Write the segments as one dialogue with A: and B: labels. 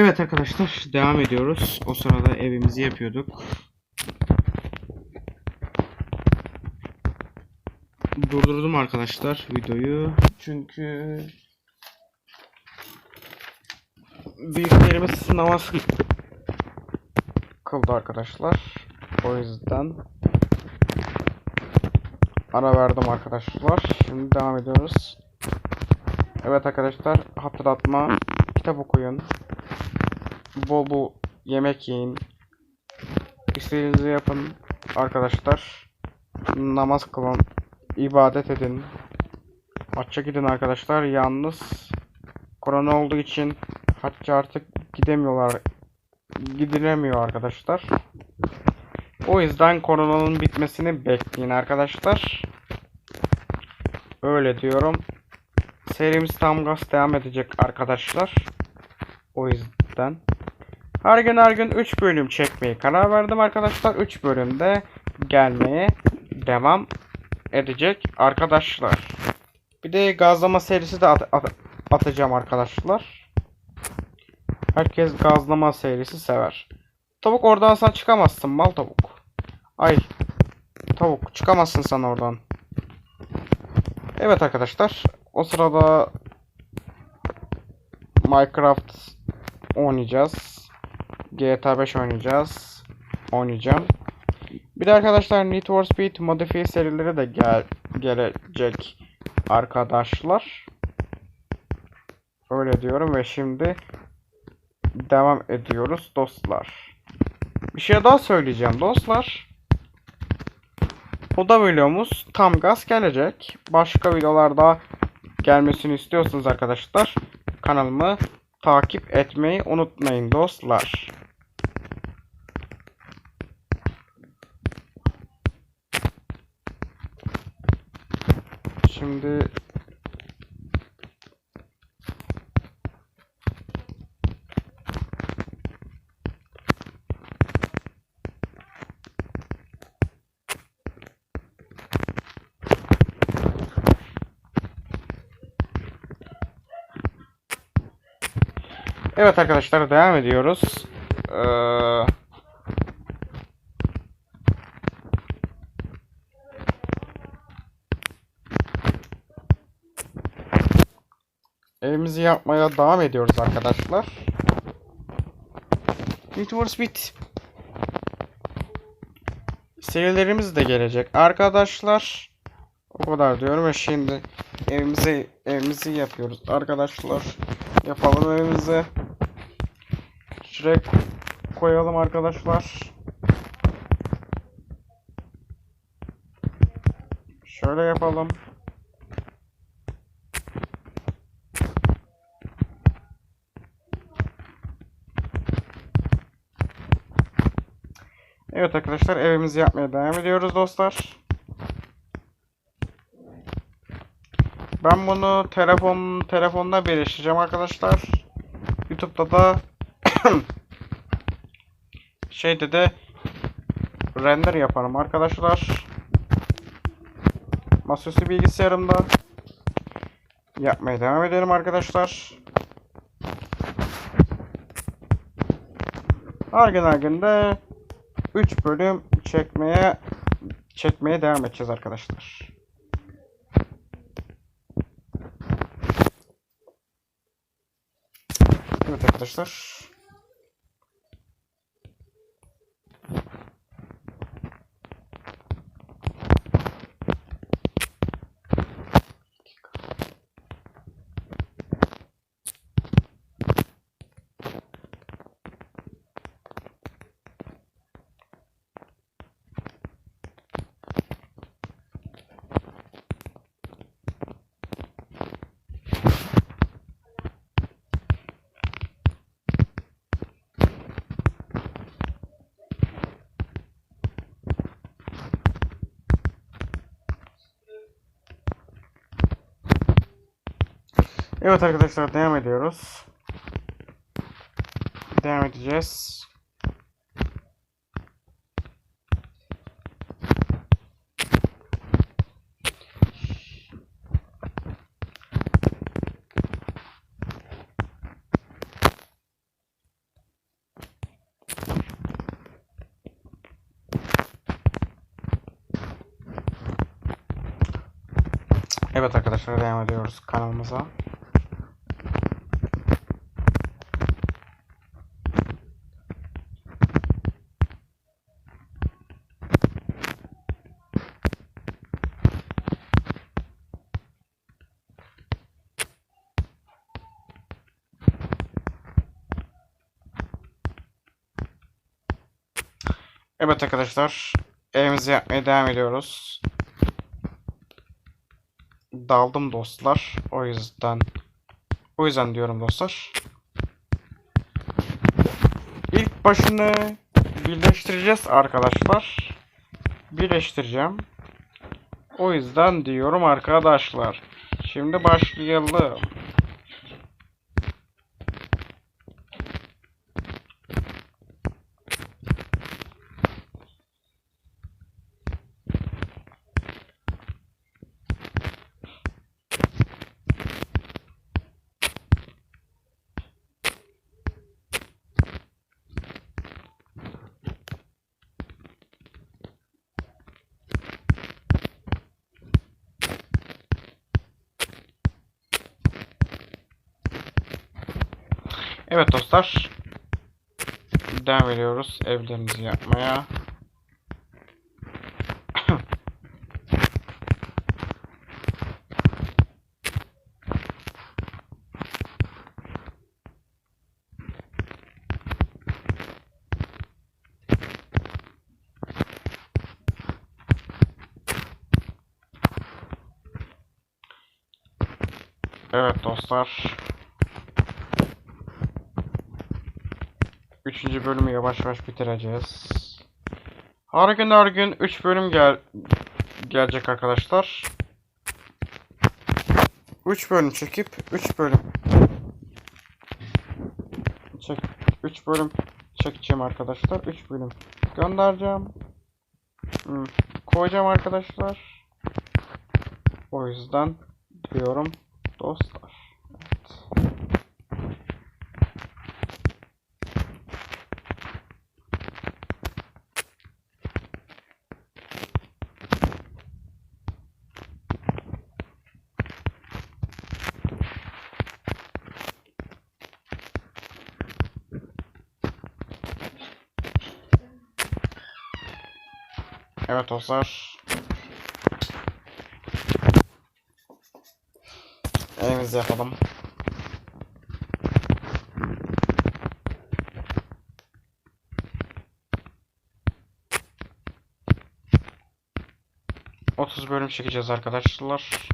A: Evet arkadaşlar devam ediyoruz. O sırada evimizi yapıyorduk. Durdurdum arkadaşlar videoyu. Çünkü büyüklerimiz sınava kıldı arkadaşlar. O yüzden ara verdim arkadaşlar. Şimdi devam ediyoruz. Evet arkadaşlar hatırlatma kitap okuyun. Bol bol yemek yiyin. İstediğinizi yapın arkadaşlar. Namaz kılın. ibadet edin. Hacca gidin arkadaşlar. Yalnız korona olduğu için hacca artık gidemiyorlar. Gidilemiyor arkadaşlar. O yüzden koronanın bitmesini bekleyin arkadaşlar. Öyle diyorum. Serimiz tam gaz devam edecek arkadaşlar. O yüzden her gün her gün 3 bölüm çekmeye karar verdim arkadaşlar. 3 bölümde gelmeye devam edecek arkadaşlar. Bir de gazlama serisi de at- at- atacağım arkadaşlar. Herkes gazlama serisi sever. Tavuk oradan sen çıkamazsın mal tavuk. Ay tavuk çıkamazsın sen oradan. Evet arkadaşlar o sırada Minecraft oynayacağız. GTA 5 oynayacağız. Oynayacağım. Bir de arkadaşlar Need for Speed modifiye serileri de gel gelecek arkadaşlar. Öyle diyorum ve şimdi devam ediyoruz dostlar. Bir şey daha söyleyeceğim dostlar. Bu da videomuz tam gaz gelecek. Başka videolarda gelmesini istiyorsanız arkadaşlar kanalımı takip etmeyi unutmayın dostlar. Şimdi Evet arkadaşlar devam ediyoruz. Ee, Evimizi yapmaya devam ediyoruz arkadaşlar. Need for Speed serilerimiz de gelecek arkadaşlar. O kadar diyorum ve şimdi evimizi evimizi yapıyoruz arkadaşlar. Yapalım evimizi. Şuraya koyalım arkadaşlar. Şöyle yapalım. Evet arkadaşlar evimizi yapmaya devam ediyoruz dostlar. Ben bunu telefon telefonda birleştireceğim arkadaşlar. YouTube'da da şeyde de render yaparım arkadaşlar. Masaüstü bilgisayarımda yapmaya devam edelim arkadaşlar. Her gün her gün de 3 bölüm çekmeye çekmeye devam edeceğiz arkadaşlar. Evet arkadaşlar. Evet arkadaşlar devam ediyoruz. Devam edeceğiz. Evet arkadaşlar devam ediyoruz kanalımıza. Evet arkadaşlar evimizi yapmaya devam ediyoruz. Daldım dostlar. O yüzden o yüzden diyorum dostlar. İlk başını birleştireceğiz arkadaşlar. Birleştireceğim. O yüzden diyorum arkadaşlar. Şimdi başlayalım. Evet dostlar. Devam ediyoruz evlerimizi yapmaya. Evet dostlar. Üçüncü bölümü yavaş yavaş bitireceğiz. Her gün her gün 3 bölüm gel gelecek arkadaşlar. 3 bölüm çekip 3 bölüm çek 3 bölüm çekeceğim arkadaşlar. 3 bölüm göndereceğim. Hmm, koyacağım arkadaşlar. O yüzden diyorum dostlar. Evet. Evet dostlar. Evimizi yapalım. Otuz bölüm çekeceğiz arkadaşlar.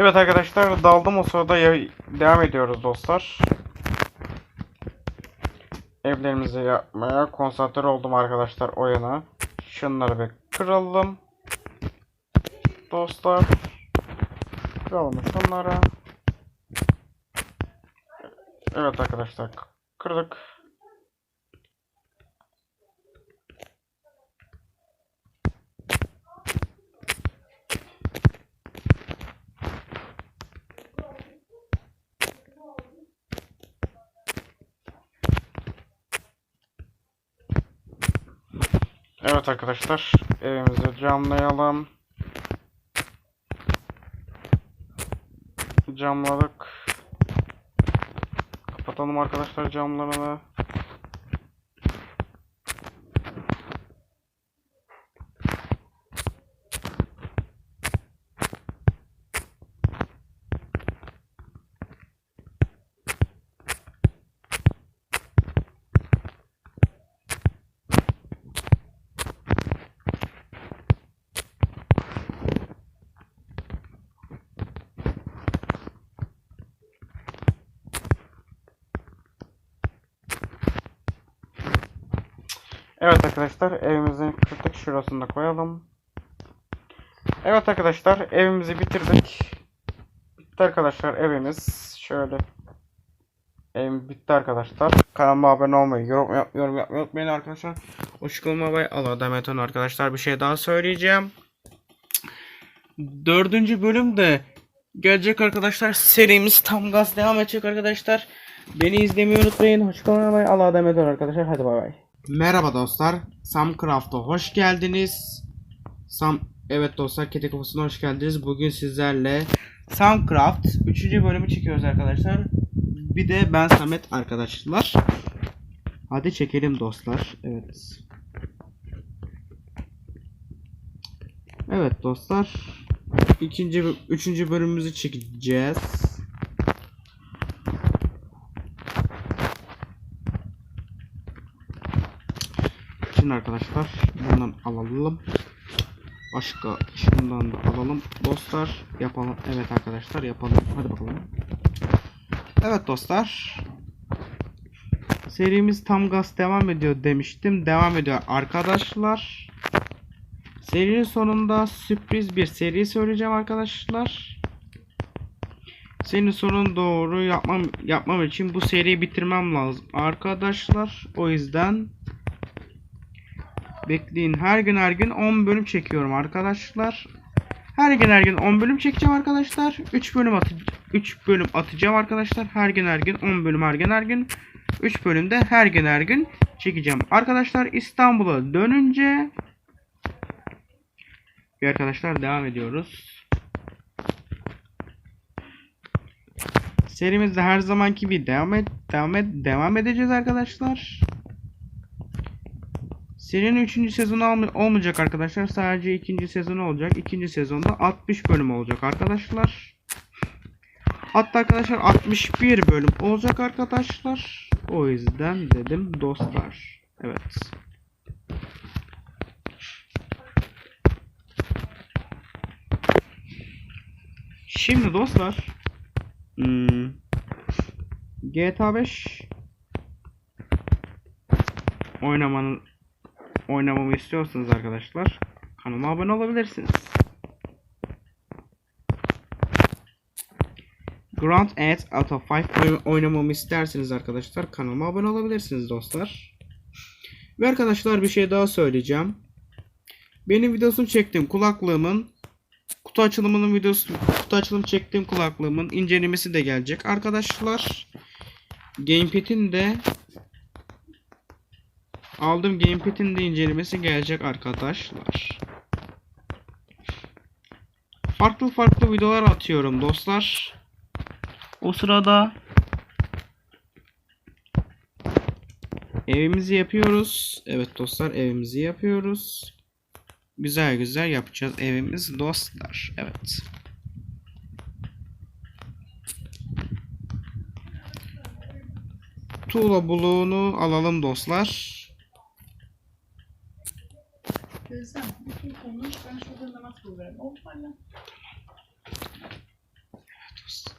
A: Evet arkadaşlar daldım o sırada ya- devam ediyoruz dostlar. Evlerimizi yapmaya konsantre oldum arkadaşlar o yana. Şunları bir kıralım. Dostlar. Kıralım şunları. Evet arkadaşlar kırdık. Evet arkadaşlar evimizi camlayalım. Camladık. Kapatalım arkadaşlar camlarını. Evet arkadaşlar evimizin kritik şurasında koyalım. Evet arkadaşlar evimizi bitirdik. Bitti arkadaşlar evimiz. Şöyle. Evim bitti arkadaşlar. Kanalıma abone olmayı, yorum, yap- yorum yapmayı unutmayın arkadaşlar. Hoşçakalın ve Allah demet arkadaşlar. Bir şey daha söyleyeceğim. Dördüncü bölümde gelecek arkadaşlar. Serimiz tam gaz devam edecek arkadaşlar. Beni izlemeyi unutmayın. Hoşçakalın Allah'a olun arkadaşlar. Hadi bay bay. Merhaba dostlar. Samcraft'a hoş geldiniz. Sam Evet dostlar Kete Kafası'na hoş geldiniz. Bugün sizlerle Samcraft 3. bölümü çekiyoruz arkadaşlar. Bir de ben Samet arkadaşlar. Hadi çekelim dostlar. Evet. Evet dostlar. İkinci, üçüncü bölümümüzü çekeceğiz. Şimdi arkadaşlar bundan alalım. Başka şundan da alalım. Dostlar yapalım. Evet arkadaşlar yapalım. Hadi bakalım. Evet dostlar. Serimiz tam gaz devam ediyor demiştim. Devam ediyor arkadaşlar. Serinin sonunda sürpriz bir seri söyleyeceğim arkadaşlar. Senin sonun doğru yapmam yapmam için bu seriyi bitirmem lazım arkadaşlar. O yüzden bekleyin. Her gün her gün 10 bölüm çekiyorum arkadaşlar. Her gün her gün 10 bölüm çekeceğim arkadaşlar. 3 bölüm atı 3 bölüm atacağım arkadaşlar. Her gün her gün 10 bölüm her gün her gün 3 bölümde her gün her gün çekeceğim. Arkadaşlar İstanbul'a dönünce bir arkadaşlar devam ediyoruz. Serimizde her zamanki gibi devam et, devam et, devam edeceğiz arkadaşlar. Serinin 3. sezonu olmayacak arkadaşlar. Sadece 2. sezonu olacak. 2. sezonda 60 bölüm olacak arkadaşlar. Hatta arkadaşlar 61 bölüm olacak arkadaşlar. O yüzden dedim dostlar. Evet. Şimdi dostlar hmm, GTA 5 oynamanın oynamamı istiyorsanız arkadaşlar kanalıma abone olabilirsiniz. Grand Ads Out of 5 oyn- oynamamı isterseniz arkadaşlar kanalıma abone olabilirsiniz dostlar. Ve arkadaşlar bir şey daha söyleyeceğim. Benim videosunu çektiğim kulaklığımın kutu açılımının videosu kutu açılım çektiğim kulaklığımın incelemesi de gelecek arkadaşlar. Gamepad'in de aldığım Gamepad'in de incelemesi gelecek arkadaşlar. Farklı farklı videolar atıyorum dostlar. O sırada evimizi yapıyoruz. Evet dostlar evimizi yapıyoruz. Güzel güzel yapacağız evimiz dostlar. Evet. Tuğla buluğunu alalım dostlar.
B: Teyzem bütün konuş ben şurada namaz kılıyorum. Oldu mu annem? Lanet olsun.